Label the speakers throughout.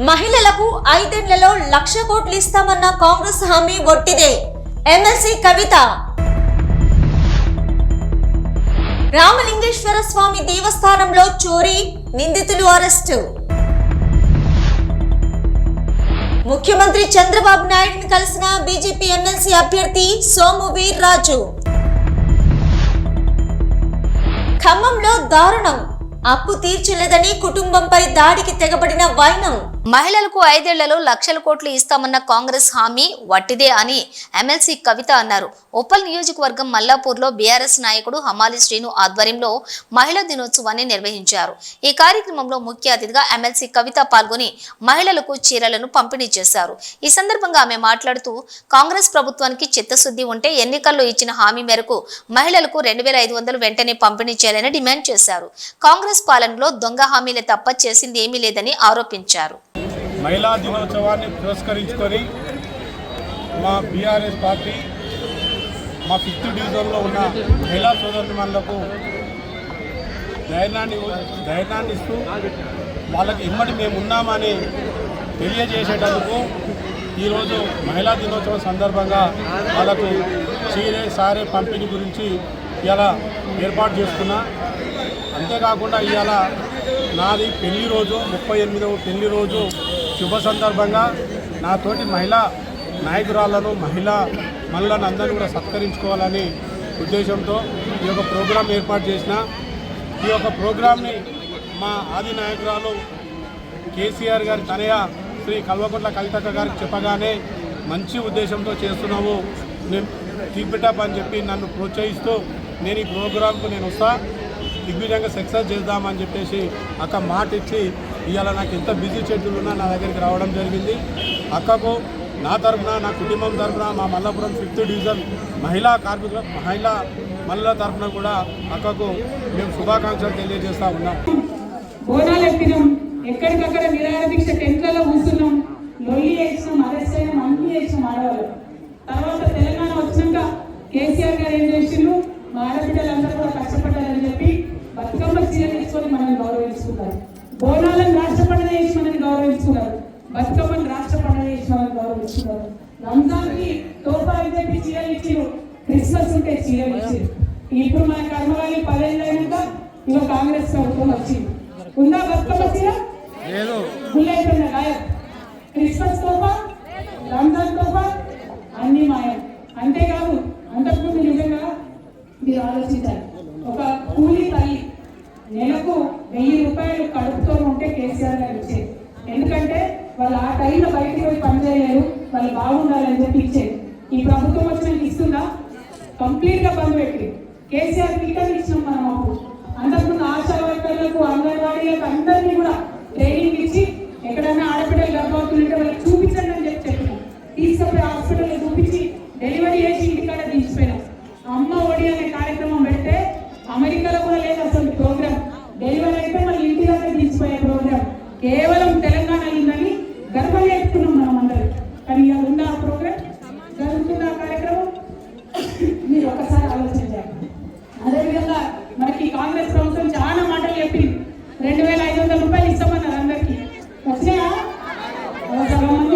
Speaker 1: మహిళలకు ఐదేళ్ళలో లక్ష కోట్లు ఇస్తామన్న కాంగ్రెస్ హామీ ఒట్టిదే. ఎమ్మెల్సీ కవిత. రామలింగేశ్వర స్వామి దేవస్థానంలో చోరీ నిందితులు అరెస్టు. ముఖ్యమంత్రి చంద్రబాబు నాయుడుని కలిసిన బీజేపీ ఎమ్మెల్సీ అభ్యర్థి సోము వీర్రాజు. ఖమ్మంలో దారుణం. అప్పు తీర్చలేదని కుటుంబంపై దాడికి తెగబడిన వైనం.
Speaker 2: మహిళలకు ఐదేళ్ళలో లక్షల కోట్లు ఇస్తామన్న కాంగ్రెస్ హామీ వట్టిదే అని ఎమ్మెల్సీ కవిత అన్నారు. ఉప్పల్ నియోజకవర్గం మల్లాపూర్లో బీఆర్ఎస్ నాయకుడు హమాలి శ్రీను ఆధ్వర్యంలో మహిళా దినోత్సవాన్ని నిర్వహించారు. ఈ కార్యక్రమంలో ముఖ్య అతిథిగా ఎమ్మెల్సీ కవిత పాల్గొని మహిళలకు చీరలను పంపిణీ చేశారు. ఈ సందర్భంగా ఆమె మాట్లాడుతూ కాంగ్రెస్ ప్రభుత్వానికి చిత్తశుద్ధి ఉంటే ఎన్నికల్లో ఇచ్చిన హామీ మేరకు మహిళలకు రెండు వేల ఐదు వందలు వెంటనే పంపిణీ చేయాలని డిమాండ్ చేశారు. కాంగ్రెస్ పాలనలో దొంగ హామీలే తప్ప చేసింది ఏమీ లేదని ఆరోపించారు.
Speaker 3: మహిళా దినోత్సవాన్ని పురస్కరించుకొని మా బీఆర్ఎస్ పార్టీ మా ఫిఫ్త్ డివిజన్లో ఉన్న మహిళా సోదరులకు ధైర్యాన్ని ధైర్యాన్ని ఇస్తూ వాళ్ళకి ఇమ్మడి మేము ఉన్నామని తెలియజేసేటందుకు ఈరోజు మహిళా దినోత్సవం సందర్భంగా వాళ్ళకు చీరే సారే పంపిణీ గురించి ఇలా ఏర్పాటు చేసుకున్నా. అంతేకాకుండా ఇవాళ నాది పెళ్ళి రోజు ముప్పై ఎనిమిదవ పెళ్ళి రోజు శుభ సందర్భంగా నాతోటి మహిళా నాయకురాళ్ళను మహిళా మహిళలను అందరినీ కూడా సత్కరించుకోవాలని ఉద్దేశంతో ఈ యొక్క ప్రోగ్రాం ఏర్పాటు చేసిన ఈ యొక్క ప్రోగ్రాంని మా ఆది నాయకురాలు కేసీఆర్ గారి తనయ శ్రీ కల్వకుంట్ల కవితక్క గారికి చెప్పగానే మంచి ఉద్దేశంతో చేస్తున్నాము నేను తీపిటప్ అని చెప్పి నన్ను ప్రోత్సహిస్తూ నేను ఈ ప్రోగ్రాంకు నేను వస్తా దిగ్విజయంగా సక్సెస్ చేద్దామని చెప్పేసి అక్క మాట ఇచ్చి ఇవాళ నాకు ఎంత బిజీ షెడ్యూల్ ఉన్నా నా దగ్గరికి రావడం జరిగింది. అక్కకు నా తరఫున నా కుటుంబం తరఫున మా మల్లాపురం ఫిఫ్త్ డివిజన్ మహిళా కార్మికుల మహిళా మహిళల తరఫున కూడా అక్కకు మేము శుభాకాంక్షలు తెలియజేస్తా ఉన్నాం.
Speaker 4: బోనాలు ఎత్తినాం ఎక్కడికక్కడ నిరాహార దీక్ష టెంట్లలో కూర్చున్నాం. లొల్లి చేసినాం అరెస్ట్ అయినాం అన్ని చేసినాం ఆడవాళ్ళు. తర్వాత తెలంగాణ వచ్చినాక కేసీఆర్ గారు ఏం చేసిండ్రు? మా ఆడబిడ్డలందరూ కూడా కష్టపడ్డారని చెప్పి బతుకమ్మ చీర తీసుకొని మనల్ని గౌరవించుకున్నారు. బోనాలను రాష్ట్ర పండుగ చేసి మనల్ని గౌరవించుకున్నారు బతుకమ్మని రాష్ట్ర పండుగ చేసి మనల్ని గౌరవించుకున్నారు రంజాన్కి తోఫా చెప్పి చీరలు ఇచ్చిరు. క్రిస్మస్ ఉంటే చీరలు ఇచ్చిరు. ఇప్పుడు మన కర్మగాలి పదేళ్ళు అయినాక ఇక కాంగ్రెస్ ప్రభుత్వం వచ్చింది. ఉందా బతుకమ్మ చీర? గుళ్ళైపోయిన గాయం? క్రిస్మస్ తోఫా? రంజాన్ తోఫా? అన్ని మాయం. అంతేకాదు అంతకుముందు నిజంగా మీరు ఆలోచించాలి. ఒక కూలి తల్లి నెలకు వెయ్యి రూపాయలు కడుపుతో ఉంటే కేసీఆర్ గారు ఇచ్చేది. ఎందుకంటే వాళ్ళు ఆ టైంలో బయటికి పోయి పని చేయలేరు వాళ్ళు బాగుండాలని చెప్పి ఇచ్చేది. ఈ ప్రభుత్వం వచ్చిన ఇస్తుందా? కంప్లీట్గా బంద్ పెట్టి కేసీఆర్ కిట్ ఇచ్చినాం మనం అప్పుడు. అంతకుముందు ఆశా వర్కర్లకు అంగన్వాడీలకు అందరినీ కూడా ట్రైనింగ్ ఇచ్చి ఎక్కడైనా ఆడపిల్లలు గర్భవతులుంటే వాళ్ళకి చూపించండి అని చెప్పి చెప్పినాం. తీసుకుపోయి హాస్పిటల్ చూపించి డెలివరీ చేసి ఇంటికాడ దించిపోయినాం అమ్మ ఒడి అనే కార్యక్రమం పెడితే అమెరికాలో కూడా లేదు అసలు ప్రోగ్రామ్ డెలివరీ అయితే మళ్ళీ ఇంటి దగ్గర దించిపోయే ప్రోగ్రామ్ కేవలం తెలంగాణ ఉందని గర్వం చేస్తున్నాం మనం అందరం కానీ ఇవాళ ఉందా ఆ ప్రోగ్రామ్ జరుగుతుందా ఆ కార్యక్రమం మీరు ఒకసారి ఆలోచించాలి అదేవిధంగా మనకి కాంగ్రెస్ ప్రభుత్వం చాలా మాటలు చెప్పింది రెండు వేల ఐదు వందల రూపాయలు ఇస్తామన్నారు అందరికి వచ్చినాయా ఓ సగం మంది చేతులు చేస్తలే వచ్చినాయా మీ మల్లాపురంలో కూడా స్పెషల్ వచ్చినాయి కదా రాలే కదా మరి రెండు వేల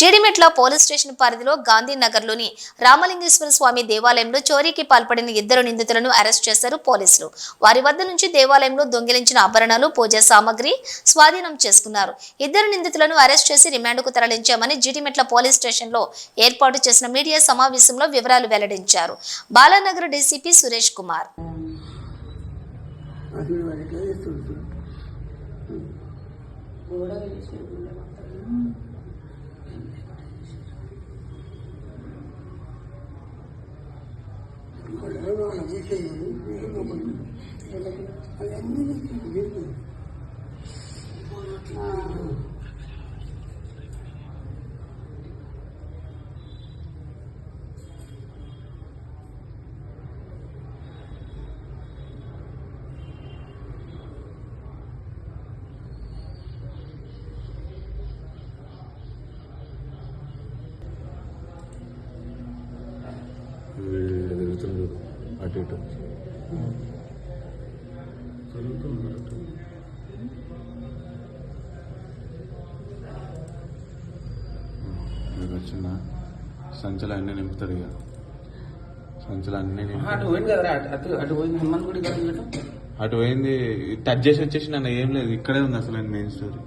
Speaker 2: జీడిమెట్ల పోలీస్ స్టేషన్ పరిధిలో గాంధీనగర్లోని రామలింగేశ్వర స్వామి దేవాలయంలో చోరీకి పాల్పడిన ఇద్దరు నిందితులను అరెస్ట్ చేశారు పోలీసులు. వారి వద్ద నుంచి దేవాలయంలో దొంగిలించిన ఆభరణాలు పూజా సామాగ్రి స్వాధీనం చేసుకున్నారు. ఇద్దరు నిందితులను అరెస్ట్ చేసి రిమాండ్కు తరలించామని జీడిమెట్ల పోలీస్ స్టేషన్లో ఏర్పాటు చేసిన మీడియా సమావేశంలో వివరాలు వెల్లడించారు. బాలానగర్ డీసీపీ సురేష్ కుమార్.
Speaker 5: అసలు వాళ్ళకి వేస్తుంటారు
Speaker 6: వీళ్ళు తిరుగుతున్నారు
Speaker 7: అటు ఇటు మీకు వచ్చిన సంచులు అన్నీ నింపుతాడు ఇక సంచులు అన్నీ
Speaker 6: అటు పోయింది కదా అటు పోయింది హనుమాన్ గుడి.
Speaker 7: అటు? పోయింది టచ్ చేసి వచ్చేసి నన్ను ఏం లేదు ఇక్కడే ఉంది అసలు మెయిన్ స్టోరీ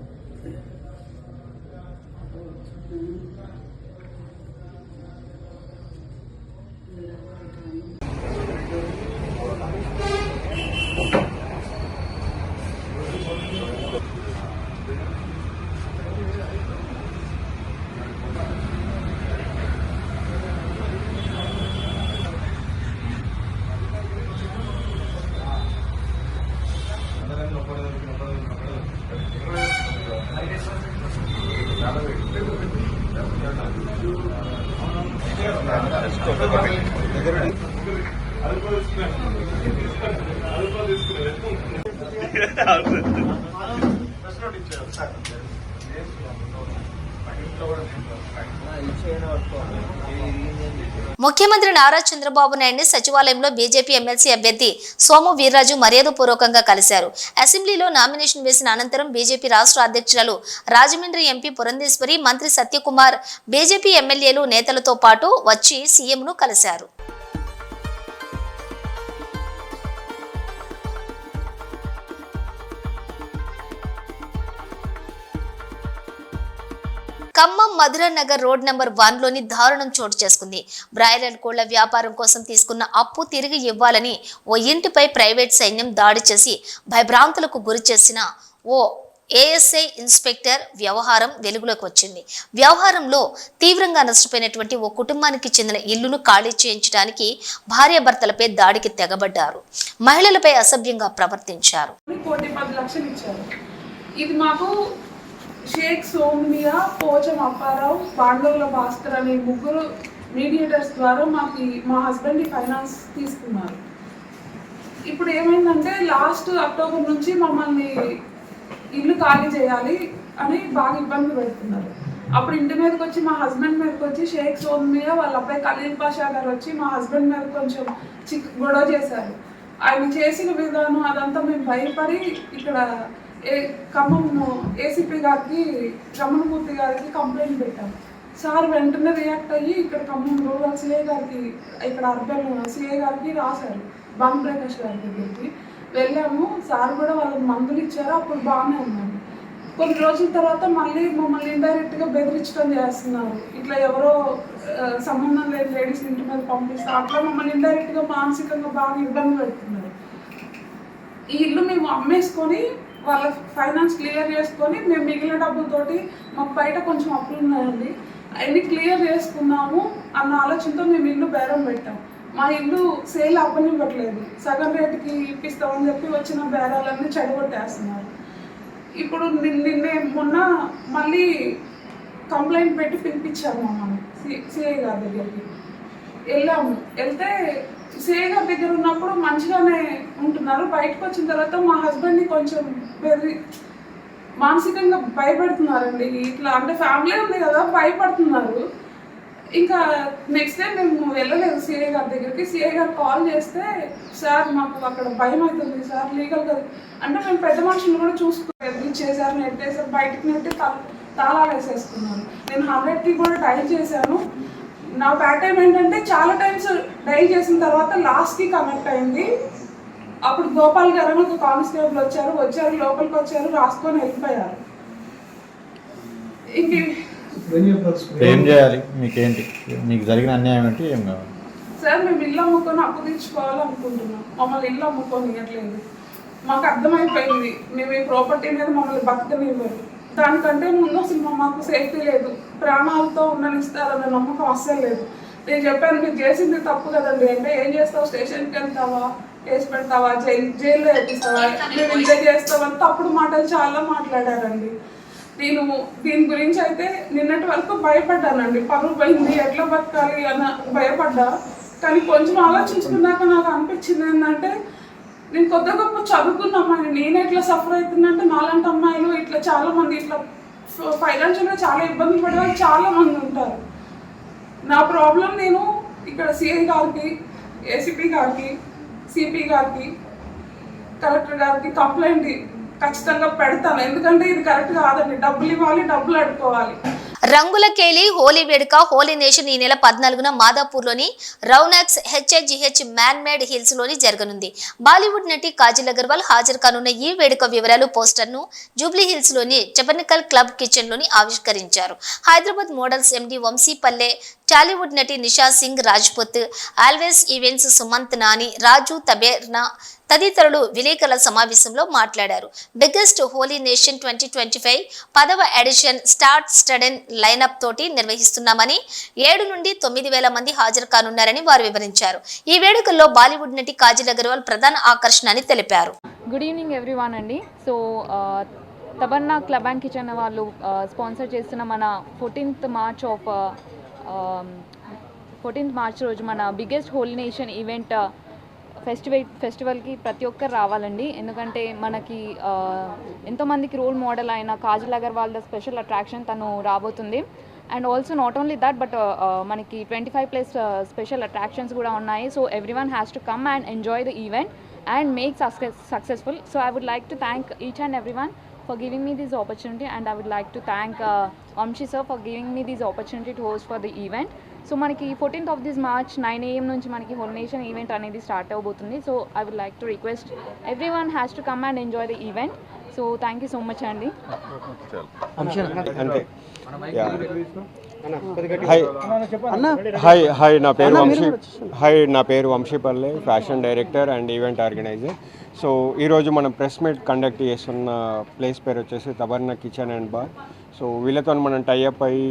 Speaker 2: ముఖ్యమంత్రి నారా చంద్రబాబు నాయుడిని సచివాలయంలో బీజేపీ ఎమ్మెల్సీ అభ్యర్థి సోము వీర్రాజు మర్యాదపూర్వకంగా కలిశారు. అసెంబ్లీలో నామినేషన్ వేసిన అనంతరం బీజేపీ రాష్ట్ర అధ్యక్షురాలు రాజమండ్రి ఎంపీ పురంధేశ్వరి మంత్రి సత్యకుమార్ బీజేపీ ఎమ్మెల్యేలు నేతలతో పాటు వచ్చి సీఎంను కలిశారు. ఖమ్మం మధుర నగర్ రోడ్ నెంబర్ వన్లోని దారుణం చోటు చేసుకుంది. బ్రాయిలర్ కోళ్ళ వ్యాపారం కోసం తీసుకున్న అప్పు తిరిగి ఇవ్వాలని ఓ ఇంటిపై ప్రైవేట్ సైన్యం దాడి చేసి భయభ్రాంతులకు గురి చేసిన ఓ ఏఎస్ఐ ఇన్స్పెక్టర్ వ్యవహారం వెలుగులోకి వచ్చింది. వ్యవహారంలో తీవ్రంగా నష్టపోయినటువంటి ఓ కుటుంబానికి చెందిన ఇల్లును ఖాళీ చేయించడానికి భార్యాభర్తలపై దాడికి తెగబడ్డారు. మహిళలపై అసభ్యంగా ప్రవర్తించారు.
Speaker 8: ఇది మాకు షేక్ సోమియా పోచం అప్పారావు పాండవుల భాస్కర్ అనే ముగ్గురు మీడియేటర్స్ ద్వారా మాకు మా హస్బెండ్ ఫైనాన్స్ తీసుకున్నారు. ఇప్పుడు ఏమైందంటే లాస్ట్ అక్టోబర్ నుంచి మమ్మల్ని ఇల్లు ఖాళీ చేయాలి అని బాగా ఇబ్బంది పెడుతున్నారు. అప్పుడు ఇంటి మీదకి వచ్చి మా హస్బెండ్ మీదకి వచ్చి షేక్ సోమియా వాళ్ళ అబ్బాయి ఖలీల్ పాషా గారు వచ్చి మా హస్బెండ్ మీద కొంచెం చిక్ గొడవ చేశారు. ఆయన చేసిన విధానం అదంతా మేము భయపడి ఇక్కడ ఏ ఖమ్మం ఏసీపీ గారికి రమణమూర్తి గారికి కంప్లైంట్ పెట్టాం. సార్ వెంటనే రియాక్ట్ అయ్యి ఇక్కడ ఖమ్మం రూరల్ సిఏ గారికి ఇక్కడ అర్బన్ సిఏ గారికి రాశారు. బాన్ ప్రకాష్ గారి దగ్గరికి వెళ్ళాము సార్ కూడా వాళ్ళకి మందులు ఇచ్చారు అప్పుడు బాగానే ఉన్నాను కొన్ని రోజుల తర్వాత మళ్ళీ మమ్మల్ని ఇండైరెక్ట్గా బెదిరించడం చేస్తున్నారు. ఇట్లా ఎవరో సంబంధం లేని లేడీస్ ఇంటి మీద పంపిస్తారు అట్లా మమ్మల్ని ఇండైరెక్ట్గా మానసికంగా బాగా ఇబ్బంది పెడుతున్నారు. ఈ ఇల్లు మేము అమ్మేసుకొని వాళ్ళ ఫైనాన్స్ క్లియర్ చేసుకొని మేము మిగిలిన డబ్బులతోటి మాకు బయట కొంచెం అప్పులు ఉన్నాయండి. అవన్నీ క్లియర్ చేసుకున్నాము అన్న ఆలోచనతో మేము ఇల్లు బేరం పెట్టాం. మా ఇల్లు సేల్ అవ్వనివ్వట్లేదు. సగం రేటుకి ఇప్పిస్తామని చెప్పి వచ్చిన బేరాలన్నీ చెడగొట్టేస్తున్నారు. ఇప్పుడు నిన్నే మొన్న మళ్ళీ కంప్లైంట్ పెట్టి పిలిపించాము మమ్మల్ని సి- సిఐ గారి దగ్గరికి. వెళ్ళాము. వెళ్తే సిఐ గారి దగ్గర ఉన్నప్పుడు మంచిగానే ఉంటున్నారు. బయటకు వచ్చిన తర్వాత మా హస్బెండ్ని కొంచెం బెదిరి మానసికంగా భయపడుతున్నారండి ఇట్లా అంటే ఫ్యామిలీ ఉంది కదా భయపడుతున్నారు. ఇంకా నెక్స్ట్ డే మేము వెళ్ళలేదు సిఐ గారి దగ్గరికి. సిఐ గారు కాల్ చేస్తే సార్ మాకు అక్కడ భయం అవుతుంది సార్ లీగల్ కదా అంటే మేము పెద్ద మనుషులు కూడా చూసుకోలేదు. చేశారు నెట్టేసారు బయటకు నెట్టి తా- తాళాలు వేసేసుకున్నాను నేను హండ్రెడ్కి కూడా డైల్ చేశాను. నా బ్యాడ్ టైం ఏంటంటే చాలా టైమ్స్ డైల్ చేసిన తర్వాత లాస్ట్కి కనెక్ట్ అయింది. అప్పుడు గోపాల్ గారు అని ఒక కానిస్టేబుల్ వచ్చారు? వచ్చారు లోపలికి వచ్చారు రాసుకొని వెళ్ళిపోయారు. ఇంక
Speaker 9: ఏం చేయాలి? మీకేంటి? మీకు జరిగిన అన్యాయం ఏంటి? ఏం కావాలి?
Speaker 8: సార్ మేము ఇల్లు అమ్ముకొని అప్పు తీర్చుకోవాలనుకుంటున్నాం. మమ్మల్ని ఇల్లు అమ్ముకొని ఇవ్వట్లేదు మాకు అర్థమైపోయింది. మేము ఈ ప్రాపర్టీ మీద మమ్మల్ని బతకనివ్వరు. దానికంటే ముందు అసలు మాకు సేఫ్టీ లేదు. ప్రాణాలతో ఉండనిస్తారన్న నమ్మకం అస్సలు లేదు. నేను చెప్పాను మీరు చేసింది తప్పు కదండి. అంటే ఏం చేస్తావు? స్టేషన్కి వెళ్తావా? కేసు పెడతావా? జైలు జైల్లో వేపిస్తావా? మేము ఇంతే చేస్తామని తప్పుడు మాటలు చాలా మాట్లాడారండి. నేను దీని గురించి అయితే నిన్నటి వరకు భయపడ్డానండి. పరువు పోయింది ఎట్లా బతకాలి అన్న భయపడ్డా. కానీ కొంచెం ఆలోచించుకున్నాక నాకు అనిపించింది ఏంటంటే నేను కొత్త గొప్ప చదువుకున్న అమ్మాయిని నేను ఎట్లా సఫర్ అవుతుందంటే నాలాంటి అమ్మాయిలు ఇట్లా చాలా మంది ఇట్లా ఫైనాన్షియల్గా చాలా ఇబ్బంది పడే వాళ్ళు చాలా మంది ఉంటారు. నా ప్రాబ్లం నేను ఇక్కడ సిఐ గారికి
Speaker 10: ఏసీపీ గారికి సిపి గారికి కలెక్టర్ గారికి కంప్లైంట్ ఖచ్చితంగా పెడతాను. ఎందుకంటే ఇది కరెక్ట్ కాదండి. డబ్బులు ఇవ్వాలి డబ్బులు అడుకోవాలి
Speaker 2: రంగుల కేలి హోలీ వేడుక హోలీ నేషన్ ఈ నెల పద్నాలుగున మాదాపూర్లోని రౌనాక్స్ హెచ్హెచ్జిహెచ్ మ్యాన్ మేడ్ హిల్స్లోని జరగనుంది. బాలీవుడ్ నటి కాజల్ అగర్వాల్ హాజరు కానున్న ఈ వేడుక వివరాలు పోస్టర్ను జూబ్లీ హిల్స్లోని చపర్నికల్ క్లబ్ కిచెన్లోని ఆవిష్కరించారు. హైదరాబాద్ మోడల్స్ ఎండి వంశీపల్లె టాలీవుడ్ నటి Nisha Singh Rajput always events Sumanth Nani Raju Taberna తదితరులు విలేకరుల సమావేశంలో మాట్లాడారు. Biggest Holi nation twenty twenty five పదవ ఎడిషన్ స్టార్ట్ స్టడెన్ లైనప్ తోటి నిర్వహిస్తున్నామని ఏడు నుండి తొమ్మిది వేల మంది హాజరు కానున్నారని వారు వివరించారు. ఈ వేడుకల్లో బాలీవుడ్ నటి కాజల్ అగర్వాల్ ప్రధాన ఆకర్షణ అని తెలిపారు.
Speaker 11: గుడ్ ఈవినింగ్ ఎవ్రీవాన్ అండి. So Taberna club and kitchen వాళ్ళు స్పాన్సర్ చేస్తున్న మన fourteenth March of fourteenth March రోజు మన biggest Holi nation event festival ఫెస్టివల్కి ప్రతి ఒక్కరు రావాలండి. ఎందుకంటే మనకి ఎంతోమందికి రోల్ మోడల్ అయిన Kajal Aggarwal the special attraction తను రాబోతుంది. And also not only that but మనకి twenty five plus special attractions కూడా ఉన్నాయి. So every one has to come and enjoy the event and make success successful so I would like to thank each and every one for giving me this opportunity and I would like to thank uh, Vamshi sir for giving me this opportunity to host for the event. So మనకి fourteenth of this March nine AM నుంచి మనకి whole nation event అనేది start అవబోతుంది so I would like to request every one has to come and enjoy the event so thank you so much అండి
Speaker 12: అంతే hi hi hi నా పేరు Vamsi hi నా పేరు Vamsipalle fashion director and event organiser. So ఈరోజు మనం press meet conduct చేస్తున్న place పేరు వచ్చేసి Taberna kitchen and bar. So వీళ్ళతో మనం టైఅప్ అయ్యి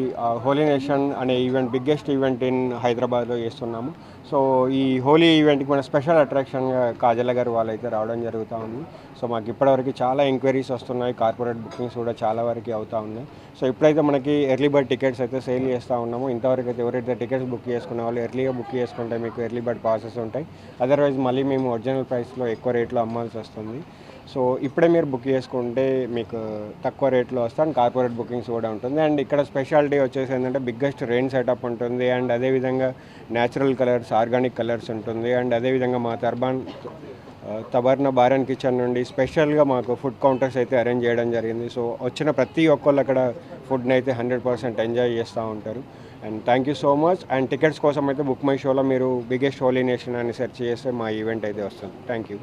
Speaker 12: హోలీ నేషన్ అనే ఈవెంట్ బిగ్గెస్ట్ ఈవెంట్ ఇన్ హైదరాబాద్లో చేస్తున్నాము. సో ఈ హోలీ ఈవెంట్కి మన స్పెషల్ అట్రాక్షన్గా కాజల గారు వాళ్ళైతే రావడం జరుగుతూ ఉంది. సో మాకు ఇప్పటివరకు చాలా ఎంక్వైరీస్ వస్తున్నాయి. కార్పొరేట్ బుకింగ్స్ కూడా చాలా వరకు అవుతూ ఉన్నాయి. సో ఇప్పుడైతే మనకి ఎర్లీ బర్డ్ టికెట్స్ అయితే సేల్ చేస్తూ ఉన్నాము. ఇంతవరకు అయితే ఎవరైతే టికెట్స్ బుక్ చేసుకునే వాళ్ళు ఎర్లీగా బుక్ చేసుకుంటే మీకు ఎర్లీ బర్డ్ పాసెస్ ఉంటాయి. అదర్వైజ్ మళ్ళీ మేము ఒరిజినల్ ప్రైస్లో ఎక్కువ రేట్లో అమ్మాల్సి వస్తుంది. సో ఇప్పుడే మీరు బుక్ చేసుకుంటే మీకు తక్కువ రేట్లో వస్తాను కార్పొరేట్ బుకింగ్స్ కూడా ఉంటుంది. అండ్ ఇక్కడ స్పెషాలిటీ వచ్చేసి ఏంటంటే బిగ్గెస్ట్ రెయిన్ సెటప్ ఉంటుంది. అండ్ అదేవిధంగా న్యాచురల్ కలర్స్ ఆర్గానిక్ కలర్స్ ఉంటుంది. అండ్ అదేవిధంగా మా తర్బాన్ తబర్న బారన్ కిచెన్ నుండి స్పెషల్గా మాకు ఫుడ్ కౌంటర్స్ అయితే అరేంజ్ చేయడం జరిగింది. సో వచ్చిన ప్రతి ఒక్కళ్ళు అక్కడ ఫుడ్ని అయితే హండ్రెడ్ పర్సెంట్ ఎంజాయ్ చేస్తూ ఉంటారు. And thank you so much. And tickets కోసం అయితే బుక్ మై షోలో మీరు బిగ్గెస్ట్ హోలీ నేషన్ అని సెర్చ్ చేస్తే మా ఈవెంట్ అయితే వస్తుంది. Thank you.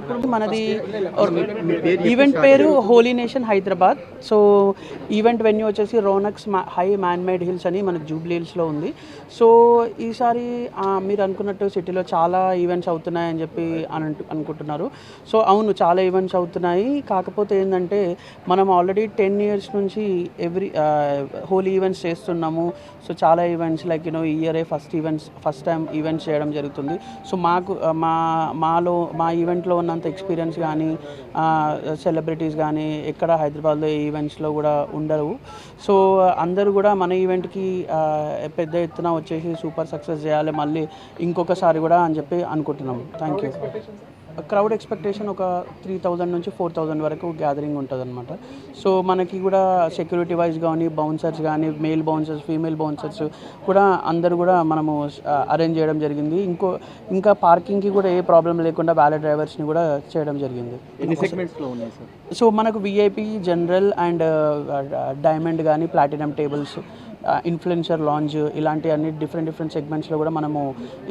Speaker 13: ఇప్పుడు మనది ఈవెంట్ పేరు Holi nation Hyderabad so event venue వచ్చేసి రోనక్స్ హై మ్యాన్ మేడ్ హిల్స్ అని మనకి జూబ్లీ హిల్స్లో ఉంది. సో ఈసారి మీరు అనుకున్నట్టు సిటీలో చాలా ఈవెంట్స్ అవుతున్నాయని చెప్పి అని అనుకుంటున్నారు. సో అవును చాలా ఈవెంట్స్ అవుతున్నాయి. కాకపోతే ఏంటంటే మనం ఆల్రెడీ టెన్ ఇయర్స్ నుంచి ఎవ్రీ హోలీ ఈవెంట్స్ చేస్తున్నాము. సో చాలా ఈవెంట్స్ లైక్ యూనో ఇయరే first events first time events చేయడం జరుగుతుంది. సో మాకు మా మాలో మా ఈవెంట్లో ఉన్నంత ఎక్స్పీరియన్స్ కానీ సెలబ్రిటీస్ కానీ ఎక్కడ హైదరాబాద్లో ఈవెంట్స్లో కూడా ఉండరు. సో అందరూ కూడా మన ఈవెంట్కి పెద్ద ఎత్తున వచ్చేసి సూపర్ సక్సెస్ చేయాలి మళ్ళీ ఇంకొకసారి కూడా అని చెప్పి అనుకుంటున్నాము. థ్యాంక్ యూ క్రౌడ్ ఎక్స్పెక్టేషన్ ఒక త్రీ థౌజండ్ నుంచి ఫోర్ థౌజండ్ వరకు గ్యాదరింగ్ ఉంటుంది అనమాట సో మనకి కూడా సెక్యూరిటీ వైజ్ కానీ బౌన్సర్స్ కానీ మేల్ బౌన్సర్స్ ఫీమేల్ బౌన్సర్స్ కూడా అందరూ కూడా మనము అరేంజ్ చేయడం జరిగింది. ఇంకో ఇంకా పార్కింగ్కి కూడా ఏ ప్రాబ్లం లేకుండా వ్యాలె డ్రైవర్స్ని కూడా చేయడం జరిగింది. సో మనకు విఐపి జనరల్ అండ్ డైమండ్ కానీ ప్లాటినం టేబుల్స్ ఇన్ఫ్లుయెన్సర్ లాంజ్ ఇలాంటి అన్ని డిఫరెంట్ డిఫరెంట్ సెగ్మెంట్స్లో కూడా మనము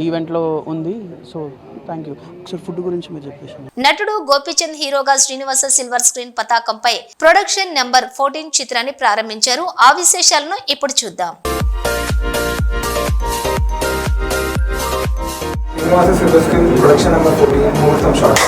Speaker 13: ఈవెంట్లో ఉంది. సో థ్యాంక్ యూ ఒకసారి ఫుడ్ గురించి మీరు చెప్పేసి
Speaker 2: నటుడు గోపీచంద్ హీరోగా శ్రీనివాస సిల్వర్ స్క్రీన్ పతాకంపై ప్రొడక్షన్ నెంబర్ ఫోర్టీన్ చిత్రాన్ని ప్రారంభించారు. ఆ విశేషాలను ఇప్పుడు చూద్దాం.
Speaker 14: Srinivasa silver screen production number fourteen ముహూర్తం షార్ట్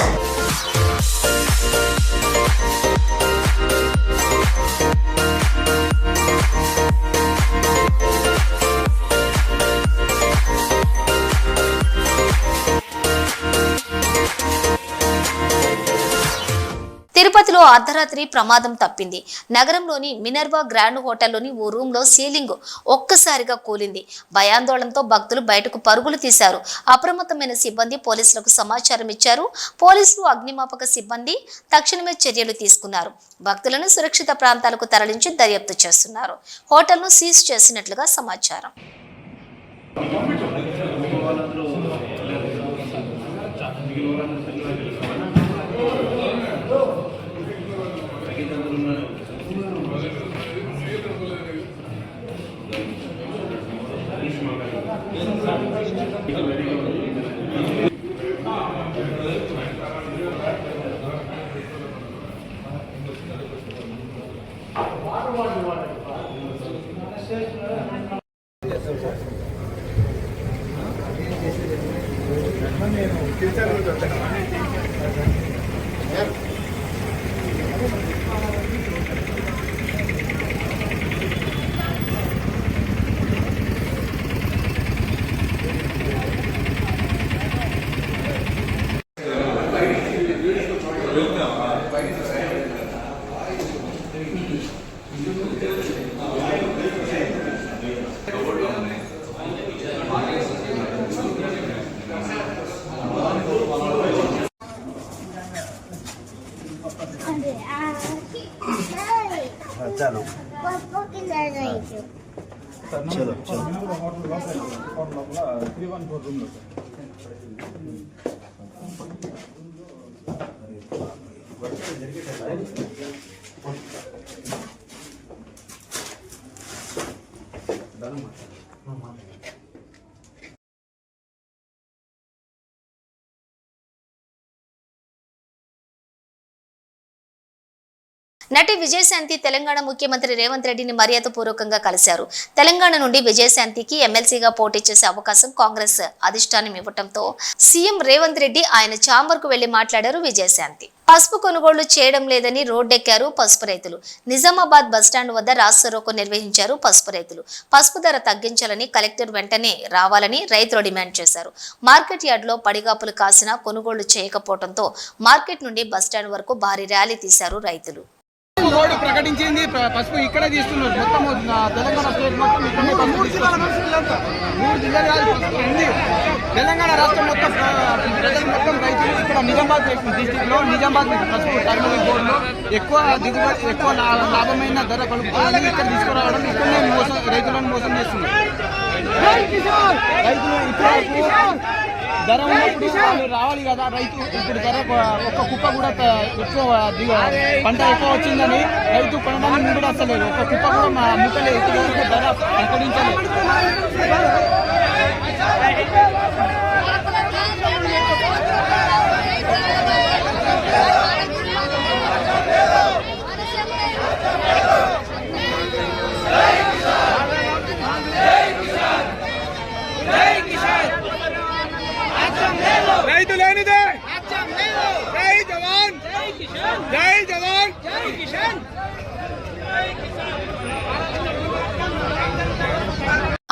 Speaker 2: అర్ధరాత్రి ప్రమాదం తప్పింది. నగరంలోని మినర్వా గ్రాండ్ హోటల్లోని ఓ రూమ్లో సీలింగ్ ఒక్కసారిగా కూలింది. భయాందోళనతో భక్తులు బయటకు పరుగులు తీశారు. అప్రమత్తమైన సిబ్బంది పోలీసులకు సమాచారం ఇచ్చారు. పోలీసులు అగ్నిమాపక సిబ్బంది తక్షణమే చర్యలు తీసుకున్నారు. భక్తులను సురక్షిత ప్రాంతాలకు తరలించి దర్యాప్తు చేస్తున్నారు. హోటల్ను సీజ్ చేసినట్లుగా సమాచారం. 이거 왜 이거 ఫ్లోర్ లోపల త్రీ వన్ ఫోర్ రూమ్లో సార్ జరిగేటా నటి విజయశాంతి తెలంగాణ ముఖ్యమంత్రి రేవంత్ రెడ్డిని మర్యాదపూర్వకంగా కలిశారు. తెలంగాణ నుండి విజయశాంతికి ఎమ్మెల్సీగా పోటీ చేసే అవకాశం కాంగ్రెస్ అధిష్టానం ఇవ్వటంతో సీఎం రేవంత్ రెడ్డి ఆయన ఛాంబర్కు వెళ్ళి మాట్లాడారు విజయశాంతి. పసుపు కొనుగోళ్ళు చేయడం లేదని రోడ్డెక్కారు పసుపు రైతులు. నిజామాబాద్ బస్టాండ్ వద్ద రాస్తారోకో నిర్వహించారు పసుపు రైతులు. పసుపు ధర తగ్గించాలని కలెక్టర్ వెంటనే రావాలని రైతులు డిమాండ్ చేశారు. మార్కెట్ యార్డ్లో పడిగాపులు కాసినా కొనుగోళ్ళు చేయకపోవడంతో మార్కెట్ నుండి బస్టాండ్ వరకు భారీ ర్యాలీ తీశారు రైతులు.
Speaker 15: బోర్డు ప్రకటించింది. పసుపు ఇక్కడే తీస్తున్నారు. మొత్తం తెలంగాణ స్టేట్ మొత్తం మూడు జిల్లాల మూడు జిల్లాలు కాదు పసుపు ఉంది. తెలంగాణ రాష్ట్రం మొత్తం ప్రజలు మొత్తం రైతులు ఇక్కడ నిజామాబాద్ డిస్టిక్లో నిజామాబాద్ పసుపు టైమరీ బోర్డులో ఎక్కువ దిగుబడి ఎక్కువ లాభమైన ధర కలుపుకోవాలని ఇక్కడ తీసుకురావడం ఇక్కడనే మోసం రైతులను మోసం చేస్తున్నారు రైతులు ఇప్పుడు ధర ఉన్నప్పుడు వాళ్ళు రావాలి కదా రైతు. ఇప్పుడు ధర ఒక కుప్ప కూడా ఎక్కువ పంట ఎక్కువ వచ్చిందని రైతు కొనడానికి ముందు వస్తలేదు. ఒక కుప్ప కూడా మా అమ్ముతలేదు ధర ప్రకటించలేదు. జై జవాన్ జై కిషన్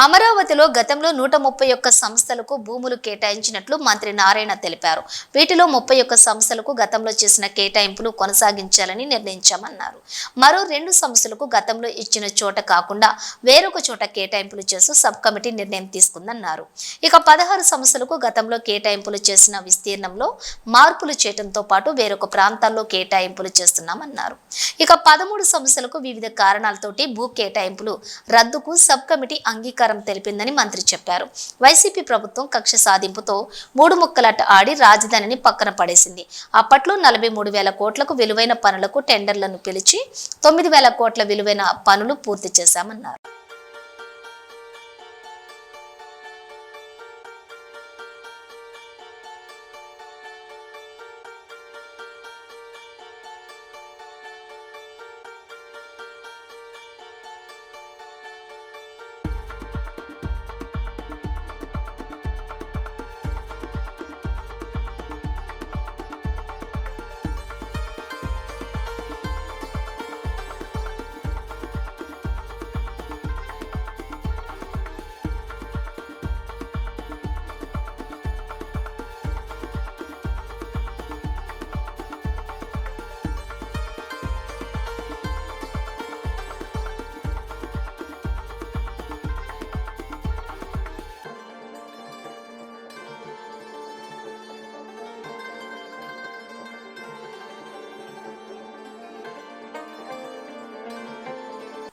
Speaker 2: అమరావతిలో గతంలో నూట ముప్పై ఒక్క సంస్థలకు భూములు కేటాయించినట్లు మంత్రి నారాయణ తెలిపారు. వీటిలో ముప్పై ఒక్క సంస్థలకు గతంలో చేసిన కేటాయింపులు కొనసాగించాలని నిర్ణయించామన్నారు. మరో రెండు సంస్థలకు గతంలో ఇచ్చిన చోట కాకుండా వేరొక చోట కేటాయింపులు చేస్తూ సబ్ కమిటీ నిర్ణయం తీసుకుందన్నారు. ఇక పదహారు సంస్థలకు గతంలో కేటాయింపులు చేసిన విస్తీర్ణంలో మార్పులు చేయడంతో పాటు వేరొక ప్రాంతాల్లో కేటాయింపులు చేస్తున్నామన్నారు. ఇక పదమూడు సంస్థలకు వివిధ కారణాలతోటి భూ కేటాయింపులు రద్దుకు సబ్ కమిటీ అంగీకారం తెలిపిందని మంత్రి చెప్పారు. వైసీపీ ప్రభుత్వం కక్ష సాధింపుతో మూడు ముక్కలాట ఆడి రాజధానిని పక్కన పడేసింది. అప్పట్లో నలభై మూడు వేల కోట్లకు విలువైన పనులకు టెండర్లను పిలిచి తొమ్మిది వేల కోట్ల విలువైన పనులు పూర్తి చేశామన్నారు.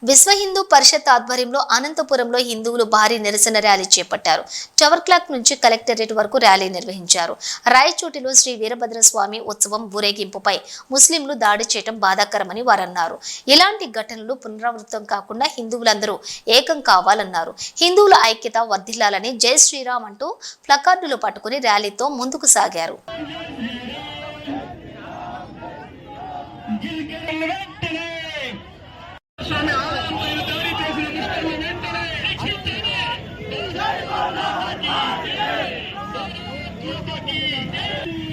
Speaker 2: విశ్వ హిందూ పరిషత్ ఆధ్వర్యంలో అనంతపురంలో హిందువులు భారీ నిరసన ర్యాలీ చేపట్టారు. చవర్ క్లాక్ నుంచి కలెక్టరేట్ వరకు ర్యాలీ నిర్వహించారు. రాయచోటిలో శ్రీ వీరభద్ర స్వామి ఉత్సవం ఊరేగింపుపై ముస్లింలు దాడి చేయడం బాధాకరమని వారన్నారు. ఇలాంటి ఘటనలు పునరావృతం కాకుండా హిందువులందరూ ఏకం కావాలన్నారు. హిందువుల ఐక్యత వర్ధిల్లాలని జై శ్రీరామ్ అంటూ ప్లకార్డులు పట్టుకుని ర్యాలీతో ముందుకు సాగారు. Thank you.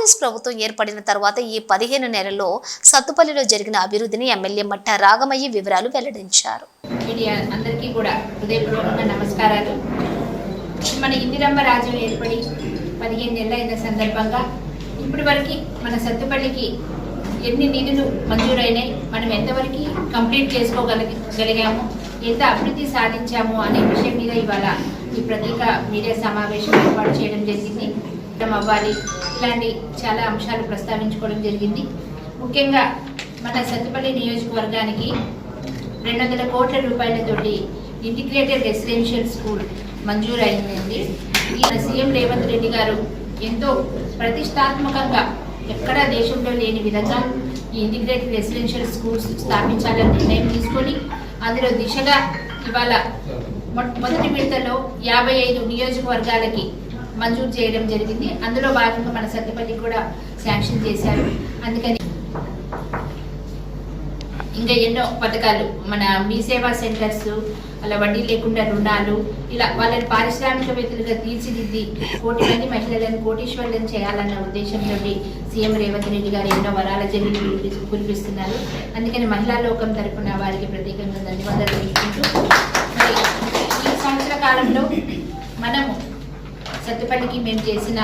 Speaker 2: కాంగ్రెస్ ప్రభుత్వం ఏర్పడిన తర్వాత ఈ పదిహేను నెలల్లో సత్తుపల్లిలో జరిగిన అభివృద్ధిని ఎమ్మెల్యే మట్ట రాగమయ్యి వివరాలు వెల్లడించారు.
Speaker 16: మీడియా అందరికీ కూడా హృదయపూర్వకంగా నమస్కారాలు. మన ఇందిరమ్మ రాజ్యం ఏర్పడి పదిహేను నెలలు అయిన సందర్భంగా ఇప్పటి వరకు మన సత్తుపల్లికి ఎన్ని నిధులు మంజూరైనాయి మనం ఎంతవరకు కంప్లీట్ చేసుకోగలిగలిగాము ఎంత అభివృద్ధి సాధించాము అనే విషయం మీద ఇవాళ ఈ ప్రత్యేక మీడియా సమావేశం ఏర్పాటు చేయడం జరిగింది. అవ్వాలి. ఇలాంటి చాలా అంశాలు ప్రస్తావించుకోవడం జరిగింది. ముఖ్యంగా మన సత్తుపల్లి నియోజకవర్గానికి రెండు వందల కోట్ల రూపాయలతోటి ఇంటిగ్రేటెడ్ రెసిడెన్షియల్ స్కూల్ మంజూరు అయిందండి ఈ సీఎం రేవంత్ రెడ్డి గారు ఎంతో ప్రతిష్టాత్మకంగా ఎక్కడా దేశంలో లేని విధంగా ఈ ఇంటిగ్రేటెడ్ రెసిడెన్షియల్ స్కూల్స్ స్థాపించాలని నిర్ణయం తీసుకొని అందులో దిశగా ఇవాళ మొ- మొదటి విడతలో యాభై ఐదు నియోజకవర్గాలకి మంజూరు చేయడం జరిగింది. అందులో భాగంగా మన సత్యపల్లి కూడా శాంక్షన్ చేశారు. అందుకని ఇంకా ఎన్నో పథకాలు మన మీ సేవా సెంటర్స్ అలా వడ్డీ లేకుండా రుణాలు ఇలా వాళ్ళని పారిశ్రామికవేత్తలుగా తీర్చిదిద్ది కోటి మంది మహిళలను కోటీశ్వర్లను చేయాలన్న ఉద్దేశంతో సీఎం రేవంత్ రెడ్డి గారు ఎన్నో వరాల జరిగి కురిపి- కురిపిస్తున్నారు అందుకని మహిళా లోకం తరఫున వారికి ప్రత్యేకంగా ధన్యవాదాలు తెలుపుకుంటూ ఈ సంవత్సర కాలంలో మనము సత్తుపల్లికి మేము చేసిన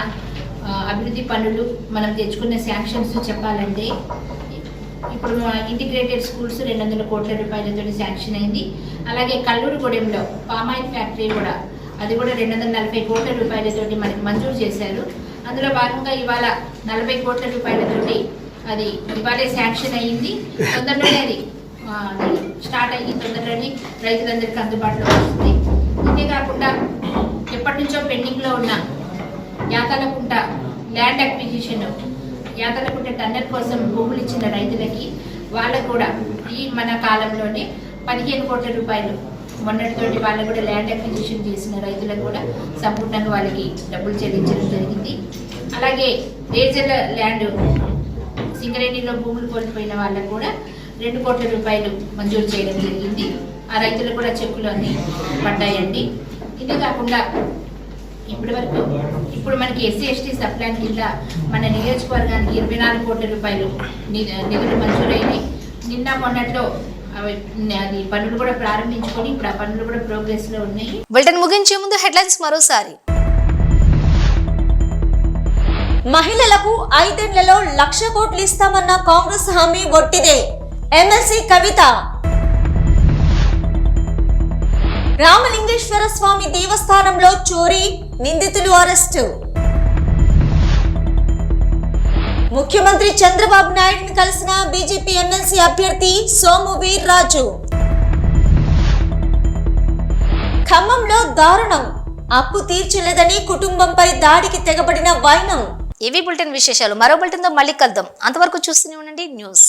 Speaker 16: అభివృద్ధి పనులు మనం తెచ్చుకున్న శాంక్షన్స్ చెప్పాలంటే ఇప్పుడు ఇంటిగ్రేటెడ్ స్కూల్స్ రెండు వందల కోట్ల రూపాయలతో శాంక్షన్ అయింది. అలాగే కల్లూరుగూడెంలో పామాయిల్ ఫ్యాక్టరీ కూడా అది కూడా రెండు వందల నలభై కోట్ల రూపాయలతోటి మనకి మంజూరు చేశారు. అందులో భాగంగా ఇవాళ నలభై కోట్ల రూపాయలతోటి అది ఇవాళే శాంక్షన్ అయ్యింది తొందరలోనే అది అది స్టార్ట్ అయ్యి తొందరలోనే రైతులందరికీ అందుబాటులో వస్తుంది. అంతేకాకుండా ఎప్పటి నుంచో పెండింగ్లో ఉన్న యాతలకుంట ల్యాండ్ అక్విజిషన్ యాతలకుంట టన్నర్ కోసం భూములు ఇచ్చిన రైతులకి వాళ్ళకు కూడా ఈ మన కాలంలోనే పదిహేను కోట్ల రూపాయలు మొన్నటితోటి వాళ్ళకు కూడా ల్యాండ్ అక్విజిషన్ చేసిన రైతులకు కూడా సంపూర్ణంగా వాళ్ళకి డబ్బులు చెల్లించడం జరిగింది. అలాగే డేజల్ ల్యాండ్ సింగరేణిలో భూములు కోల్పోయిన వాళ్ళకు కూడా రెండు కోట్ల రూపాయలు మంజూరు చేయడం జరిగింది. ఆ రైతులకు కూడా చెక్కులు అన్ని పడ్డాయండి. ఇదే కాకుండా ఇప్పటి వరకు ఇప్పుడు మనకి ఎస్సీ ఎస్టీ సప్లాన్ కింద మన నియోజకవర్గానికి ఇరవై నాలుగు కోట్ల రూపాయలు నిధులు మంజూరైనాయి. నిన్న మొన్నట్లో అది పనులు కూడా ప్రారంభించుకొని ఇప్పుడు ఆ పనులు కూడా ప్రోగ్రెస్లో ఉన్నాయి.
Speaker 2: బులెటిన్ ముగించే ముందు హెడ్లైన్స్ మరోసారి.
Speaker 1: మహిళలకు ఐదేళ్ళలో లక్ష కోట్లు ఇస్తామన్న కాంగ్రెస్ హామీ ఒట్టిదే. ఎమ్మెల్సీ కవిత రామలింగేశ్వర స్వామి దేవస్థానంలో చోరీ నిందితులు అరెస్టు. ముఖ్యమంత్రి చంద్రబాబు నాయుడుని కలిసిన బీజేపీ ఎమ్మెల్సీ అభ్యర్థి సోము వీర్రాజు. ఖమ్మంలో దారుణం. అప్పు తీర్చలేదని కుటుంబంపై దాడికి తెగబడిన వైనం.
Speaker 2: ఏవి బులెటిన్ విశేషాలు. మరో బులెటిన్తో మళ్ళీ కలుద్దాం. అంతవరకు చూస్తూనే ఉండండి. న్యూస్.